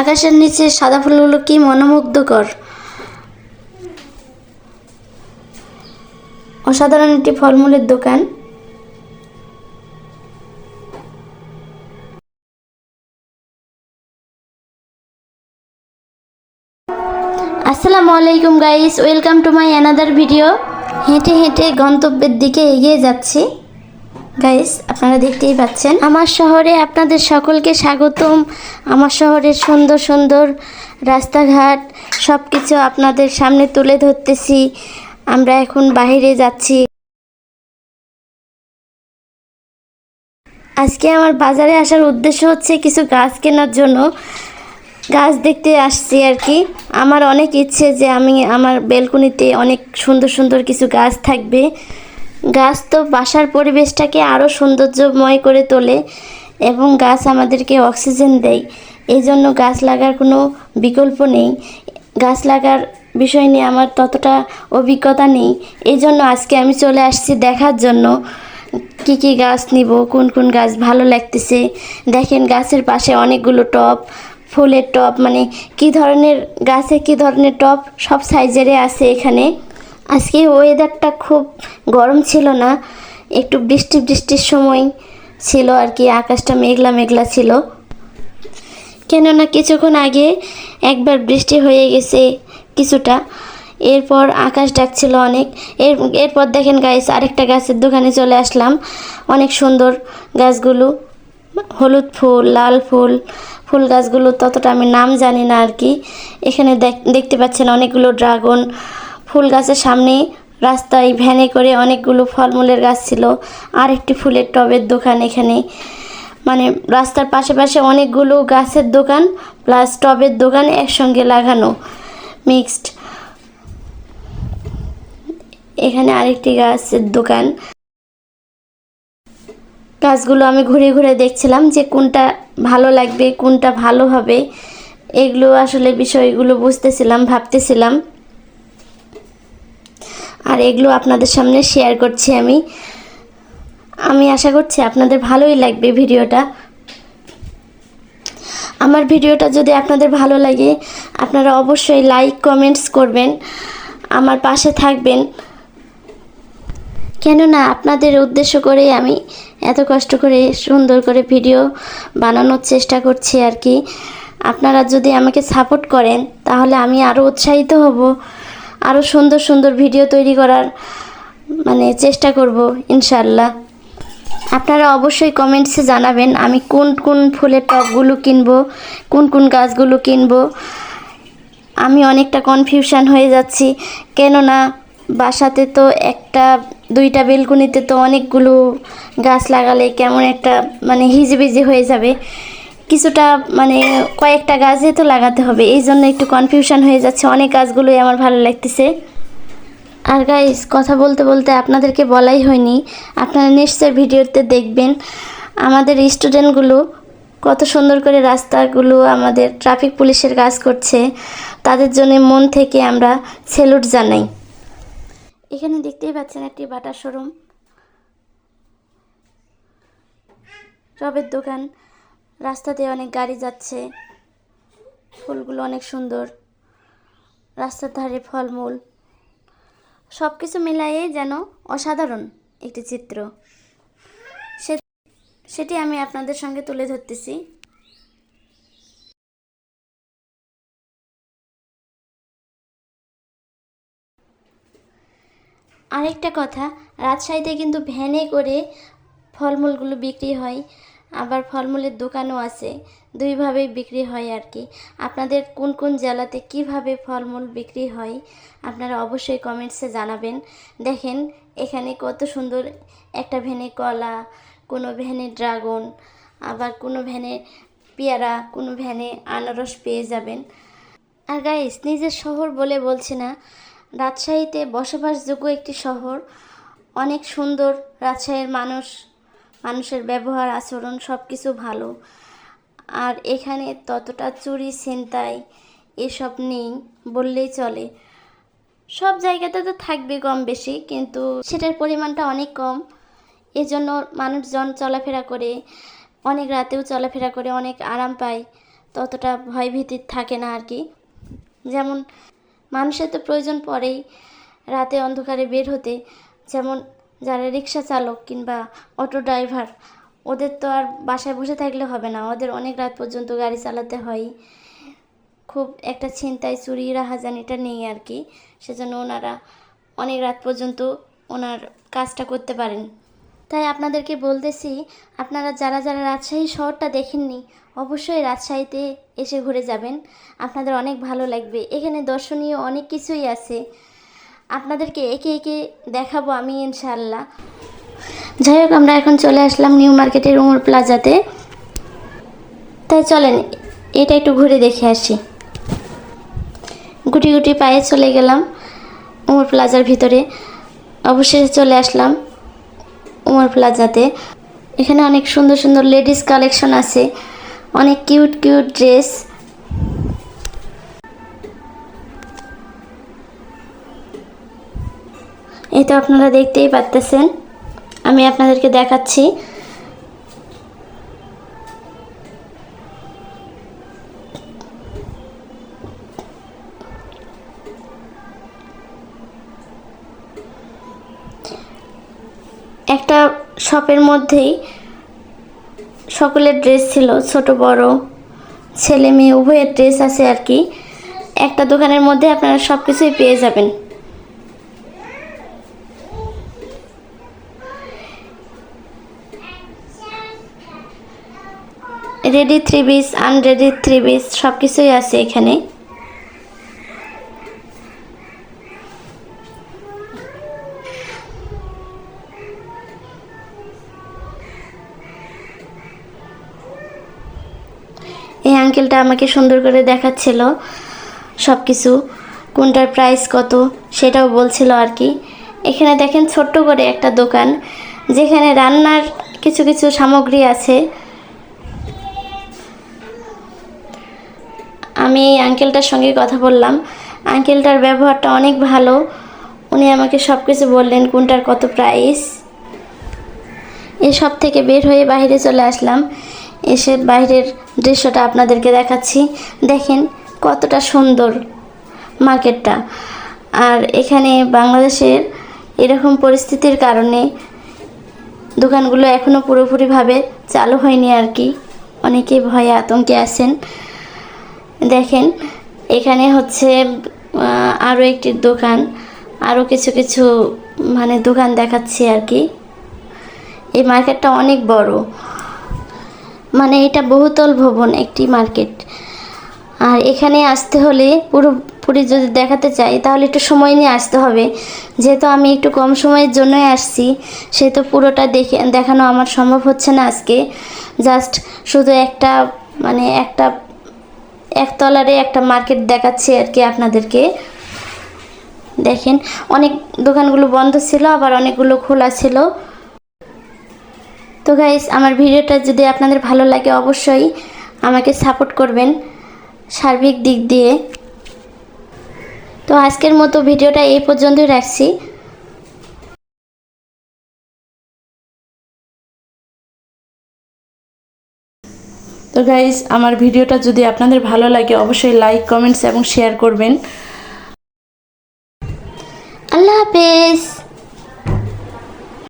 আকাশের নিচে সাদা ফুলগুলো কি মনোমুগ্ধকর? অসাধারণ একটি ফলমূলের দোকান। আসসালামু আলাইকুম guys, welcome to my another video. হেঁটে হেঁটে গন্তব্যের দিকে এগিয়ে যাচ্ছি। গাইস আপনারা দেখতেই পাচ্ছেন। আমার শহরে আপনাদের সকলকে স্বাগতম। আমার শহরের সুন্দর সুন্দর রাস্তাঘাট সব কিছু আপনাদের সামনে তুলে ধরতেছি। আমরা এখন বাইরে যাচ্ছি। আজকে আমার বাজারে আসার উদ্দেশ্য হচ্ছে কিছু গাছ কেনার জন্য। গাছ দেখতে আসছি আর কি। আমার অনেক ইচ্ছে যে আমি আমার বেলকুনিতে অনেক সুন্দর সুন্দর কিছু গাছ থাকবে। গাছ তো বাসার পরিবেশটাকে আরও সৌন্দর্যময় করে তোলে এবং গাছ আমাদেরকে অক্সিজেন দেয়। এই জন্য গাছ লাগার কোনো বিকল্প নেই। গাছ লাগার বিষয় নিয়ে আমার ততটা অভিজ্ঞতা নেই। এই জন্য আজকে আমি চলে আসছি দেখার জন্য। কি কি গাছ নিব, কোন কোন গাছ ভালো লাগতেছে? দেখেন গাছের পাশে অনেকগুলো টব ফুলের টব মানে কি ধরনের গাছে কি ধরনের টব সব সাইজেরই আছে এখানে। আজকে ওয়েদারটা খুব গরম ছিল না, একটু বৃষ্টি, বৃষ্টির সময় ছিল আর কি, আকাশটা মেঘলা মেঘলা ছিল। কেননা কিছুক্ষণ আগে একবার বৃষ্টি হয়ে গেছে কিছুটা, এরপর আকাশ ডাকছিল অনেক। এর, এরপর দেখেন গাছ আরেকটা গাছের দোকানে চলে আসলাম। অনেক সুন্দর গাছগুলো, হলুদ ফুল, লাল ফুল ফুল গাছগুলো ততটা আমি নাম জানি না আর কি। এখানে দেখ- দেখতে পাচ্ছেন অনেকগুলো ড্রাগন ফুল গাছের সামনে রাস্তায় ভ্যানে করে অনেকগুলো ফলমূলের গাছ ছিল। আর একটি ফুলের টবের দোকান এখানে। মানে রাস্তার পাশে অনেকগুলো গাছের দোকান প্লাস টবের দোকান একসঙ্গে লাগানো, মিক্সড। এখানে আরেকটি গাছের দোকান। গাছগুলো আমি ঘুরে ঘুরে দেখছিলাম যে কোনটা ভালো লাগবে, কোনটা ভালো হবে। এগুলো আসলে বিষয়গুলো বুঝতেছিলাম, ভাবতেছিলাম। আর এগুলো আপনাদের সামনে শেয়ার করছি আমি। আমি আশা করছি আপনাদের ভালোই লাগবে ভিডিওটা। আমার ভিডিওটা যদি আপনাদের ভালো লাগে, আপনারা অবশ্যই লাইক কমেন্টস করবেন, আমার পাশে থাকবেন। কেননা আপনাদের উদ্দেশ্য করেই আমি এত কষ্ট করে সুন্দর করে ভিডিও বানানোর চেষ্টা করছি আর কি। আপনারা যদি আমাকে সাপোর্ট করেন, তাহলে আমি আরও উৎসাহিত হব। আরও সুন্দর সুন্দর ভিডিও তৈরি করার মানে চেষ্টা করব ইনশাল্লাহ আপনারা অবশ্যই কমেন্টসে জানাবেন, আমি কোন কোন ফুলের টবগুলো কিনবো, কোন কোন গাছগুলো কিনবো। আমি অনেকটা কনফিউশন হয়ে যাচ্ছি, কেননা বাসাতে তো একটা, দুইটা বেলকুনিতে তো অনেকগুলো গাছ লাগালে কেমন একটা মানে হিজিবিজি হয়ে যাবে। কিছুটা মানে কয়েকটা গাছই তো লাগাতে হবে। এই জন্য একটু কনফিউশন হয়ে যাচ্ছে। অনেক গাছগুলোই আমার ভালো লাগতেছে। আর গাইস কথা বলতে বলতে আপনাদেরকে বলাই হয়নি। আপনারা নিশ্চয় ভিডিওতে দেখবেন আমাদের স্টুডেন্টগুলো কত সুন্দর করে রাস্তাগুলো আমাদের ট্রাফিক পুলিশের কাজ করছে। তাদের জন্য মন থেকে আমরা সেলুট জানাই। এখানে দেখতেই পাচ্ছেন একটি বাটার শোরুম। রবের দোকান। রাস্তাতে অনেক গাড়ি যাচ্ছে। ফুলগুলো অনেক সুন্দর। রাস্তার ধারে ফলমূল। সব কিছু মিলাইয়ে যেন অসাধারণ একটি চিত্র। সেটি আমি আপনাদের সঙ্গে তুলে ধরতেছি। আরেকটা কথা, রাজশাহীতে কিন্তু ভ্যানে করে ফলমূলগুলো বিক্রি হয়। আবার ফলমূলের দোকানও আছে। দুইভাবেই বিক্রি হয় আর কি। আপনাদের কোন কোন জেলাতে কীভাবে ফলমূল বিক্রি হয়, আপনারা অবশ্যই কমেন্টসে জানাবেন। দেখেন, এখানে কত সুন্দর একটা ভ্যানে কলা, কোনো ভ্যানে ড্রাগন, আবার কোনো ভ্যানে পেয়ারা, কোনো ভ্যানে আনারস পেয়ে যাবেন। আর গাইস নিজের শহর বলে বলছি না, রাজশাহীতে বসবাসযোগ্য একটি শহর। অনেক সুন্দর, রাজশাহীর মানুষ মানুষের ব্যবহার, আচরণ সব কিছু ভালো। আর এখানে ততটা চুরি, ছিনতাই এসব নেই বললেই চলে। সব জায়গাতে তো থাকবে কম বেশি কিন্তু সেটার পরিমাণটা অনেক কম। এজন্য মানুষজন চলাফেরা করে, অনেক রাতেও চলাফেরা করে অনেক আরাম পায়, ততটা ভয়ভীতি থাকে না আর কি। যেমন মানুষের তো প্রয়োজন পড়েই রাতে অন্ধকারে বের হতে, যেমন যারা রিক্সা চালক কিংবা অটো ড্রাইভার, ওদের তো আর বাসায় বসে থাকলে হবে না। ওদের অনেক রাত পর্যন্ত গাড়ি চালাতে হয়। খুব একটা ছিনতাই, চুরি রাহাজানিটা নেই আর কি। সেজন্য ওনারা অনেক রাত পর্যন্ত ওনার কাজটা করতে পারেন। তাই আপনাদেরকে বলতেছি, আপনারা যারা যারা রাজশাহী শহরটা দেখেননি, অবশ্যই রাজশাহীতে এসে ঘুরে যাবেন। আপনাদের অনেক ভালো লাগবে। এখানে দর্শনীয় অনেক কিছুই আছে। আপনাদেরকে একে একে দেখাবো আমি ইনশাল্লাহ যাই হোক, আমরা এখন চলে আসলাম নিউ মার্কেটের উমর প্লাজাতে। তাই চলেন, এটা একটু ঘুরে দেখে আসি। গুটি গুটি পায়ে চলে গেলাম উমর প্লাজার ভিতরে। অবশেষে চলে আসলাম উমর প্লাজাতে। এখানে অনেক সুন্দর সুন্দর লেডিস কালেকশন আছে। অনেক কিউট কিউট ড্রেস। এই তো আপনারা দেখতেই পারতেছেন। আমি আপনাদেরকে দেখাচ্ছি। একটা শপের মধ্যেই সকলের ড্রেস ছিল, ছোট, বড়, ছেলে, মেয়ে, উভয়ের ড্রেস আছে আর কি। একটা দোকানের মধ্যে আপনারা সব কিছুই পেয়ে যাবেন। Ready three piece unready three piece সব কিছুই আছে এখানে। এই আঙ্কেলটা আমাকে সুন্দর করে দেখাচ্ছিল সব কিছু কোনটার প্রাইস কত সেটাও বলছিল আর কি। এখানে দেখেন ছোট্ট করে একটা দোকান, যেখানে রান্নার কিছু কিছু সামগ্রী আছে। আমি এই আঙ্কেলটার সঙ্গে কথা বললাম। আঙ্কেলটার ব্যবহারটা অনেক ভালো। উনি আমাকে সব কিছু বললেন, কোনটার কত প্রাইস এসব থেকে বের হয়ে বাইরে চলে আসলাম। এসে বাইরের দৃশ্যটা আপনাদেরকে দেখাচ্ছি। দেখেন কতটা সুন্দর মার্কেটটা। আর এখানে বাংলাদেশের এরকম পরিস্থিতির কারণে দোকানগুলো এখনও পুরোপুরিভাবে চালু হয়নি আর কি। অনেকে ভয়ে আতঙ্কে আছেন। দেখেন, এখানে হচ্ছে আরও একটি দোকান আরও কিছু কিছু মানে দোকান দেখাচ্ছি আর কি। এই মার্কেটটা অনেক বড়। মানে এটা বহুতল ভবন, একটি মার্কেট। আর এখানে আসতে হলে পুরোপুরি যদি দেখাতে চাই, তাহলে একটু সময় নিয়ে আসতে হবে। যেহেতু আমি একটু কম সময়ের জন্যই আসছি, সেহেতু পুরোটা দেখে, দেখানো আমার সম্ভব হচ্ছে না আজকে। জাস্ট শুধু একটা মানে একটা একতলারে একটা মার্কেট দেখাচ্ছি আর কি আপনাদেরকে। দেখেন, অনেক দোকানগুলো বন্ধ ছিল, আবার অনেকগুলো খোলা ছিল। তো গাইস আমার ভিডিওটা যদি আপনাদের ভালো লাগে অবশ্যই আমাকে সাপোর্ট করবেন সার্বিক দিক দিয়ে। তো আজকের মতো ভিডিওটা এই পর্যন্তই রাখছি। তো গাইজ আমার ভিডিওটা যদি আপনাদের ভালো লাগে, অবশ্যই লাইক কমেন্টস এবং শেয়ার করবেন। আল্লাহ হাফেজ।